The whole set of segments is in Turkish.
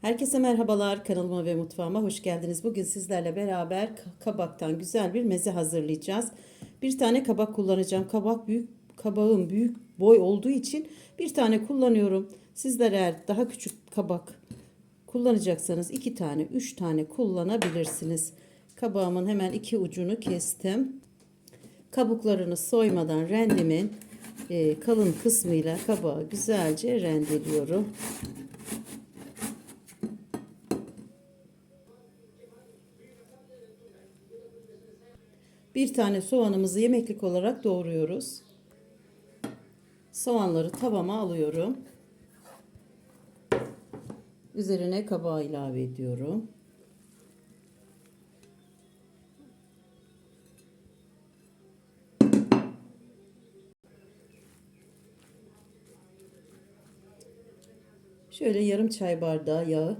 Herkese merhabalar kanalıma ve mutfağıma hoş geldiniz. Bugün sizlerle beraber ka- kabaktan güzel bir meze hazırlayacağız. Bir tane kabak kullanacağım. Kabak büyük kabağım büyük boy olduğu için bir tane kullanıyorum. Sizler eğer daha küçük kabak kullanacaksanız iki tane, üç tane kullanabilirsiniz. Kabağımın hemen iki ucunu kestim. Kabuklarını soymadan rendemin e, kalın kısmıyla kabağı güzelce rendeliyorum. Bir tane soğanımızı yemeklik olarak doğruyoruz. Soğanları tavama alıyorum. Üzerine kabağı ilave ediyorum. Şöyle yarım çay bardağı yağı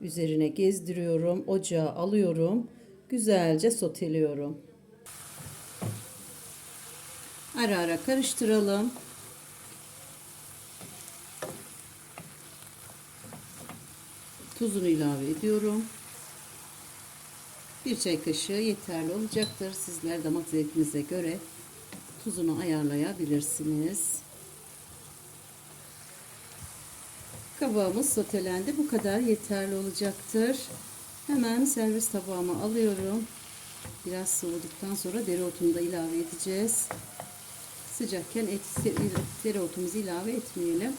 üzerine gezdiriyorum. Ocağa alıyorum. Güzelce soteliyorum. Ara ara karıştıralım. Tuzunu ilave ediyorum. Bir çay kaşığı yeterli olacaktır. Sizler damak zevkinize göre tuzunu ayarlayabilirsiniz. Kabağımız sotelendi. Bu kadar yeterli olacaktır. Hemen servis tabağıma alıyorum. Biraz soğuduktan sonra dereotunu da ilave edeceğiz. Sıcakken et, dereotumuzu ilave etmeyelim.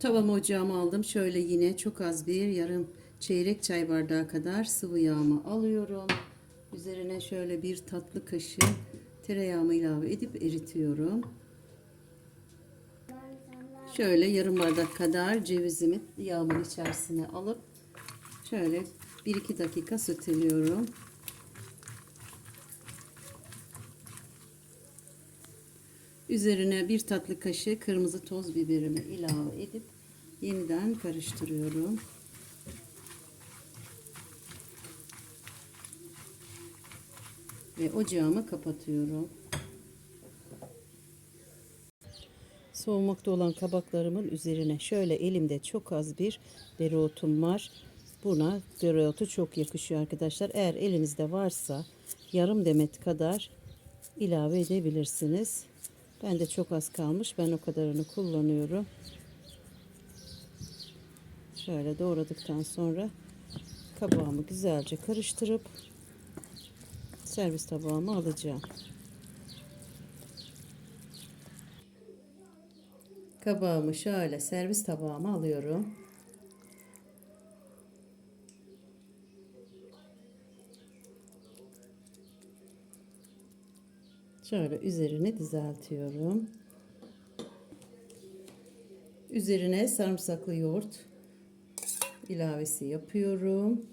Tavamı ocağıma aldım. Şöyle yine çok az bir yarım çeyrek çay bardağı kadar sıvı yağımı alıyorum. Üzerine şöyle bir tatlı kaşığı tereyağımı ilave edip eritiyorum. Şöyle yarım bardak kadar cevizimi yağımın içerisine alıp şöyle 1-2 dakika söteliyorum. Üzerine bir tatlı kaşığı kırmızı toz biberimi ilave edip yeniden karıştırıyorum. Ve ocağımı kapatıyorum. Soğumakta olan kabaklarımın üzerine şöyle elimde çok az bir dereotum var. Buna dereotu çok yakışıyor arkadaşlar. Eğer elinizde varsa yarım demet kadar ilave edebilirsiniz. Ben de çok az kalmış. Ben o kadarını kullanıyorum. Şöyle doğradıktan sonra kabağımı güzelce karıştırıp servis tabağıma alacağım. Kabağımı şöyle servis tabağıma alıyorum. Şöyle üzerine düzeltiyorum. Üzerine sarımsaklı yoğurt ilavesi yapıyorum.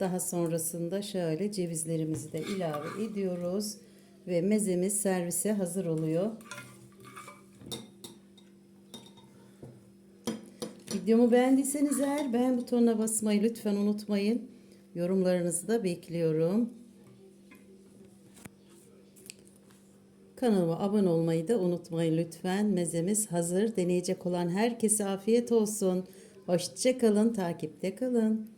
Daha sonrasında şöyle cevizlerimizi de ilave ediyoruz ve mezemiz servise hazır oluyor. Videomu beğendiyseniz eğer beğen butonuna basmayı lütfen unutmayın. Yorumlarınızı da bekliyorum. Kanalıma abone olmayı da unutmayın lütfen. Mezemiz hazır. Deneyecek olan herkese afiyet olsun. Hoşçakalın, takipte kalın.